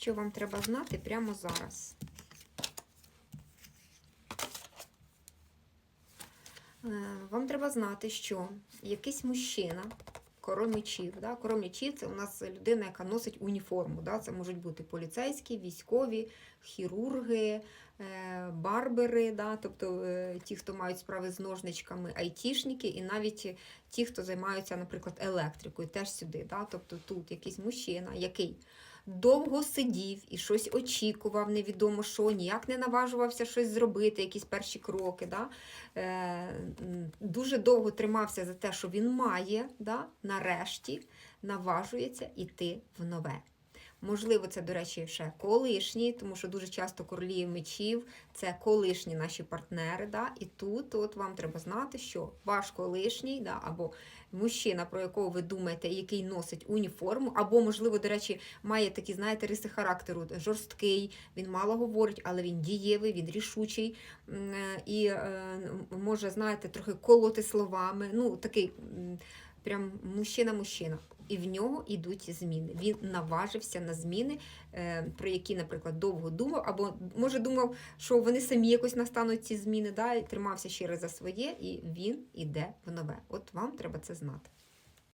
що вам треба знати прямо зараз. Е, Вам треба знати, що якийсь мужчина, король мечів, да? король мечів це у нас людина, яка носить уніформу. Да? Це можуть бути поліцейські, військові, хірурги, е, барбери, да? тобто е, ті, хто мають справи з ножничками, айтішники, і навіть ті, хто займаються, наприклад, електрикою, теж сюди. Да? Тобто тут якийсь мужчина, який довго сидів і щось очікував, невідомо що, ніяк не наважувався щось зробити, якісь перші кроки. Да? Е, дуже довго тримався за те, що він має, да? нарешті наважується йти в нове. Можливо, це, до речі, ще колишні, тому що дуже часто королі мечів це колишні наші партнери. Да? І тут от вам треба знати, що ваш колишній, да, або мужчина, про якого ви думаєте, який носить уніформу, або, можливо, до речі, має такі, знаєте, риси характеру, жорсткий, він мало говорить, але він дієвий, він рішучий і е, може, знаєте, трохи колоти словами. Ну, такий прям мужчина-мужчина. І в нього йдуть зміни. Він наважився на зміни, е, про які, наприклад, довго думав, або може думав, що вони самі якось настануть ці зміни, да, і тримався раз за своє, і він іде в нове. От вам треба це знати.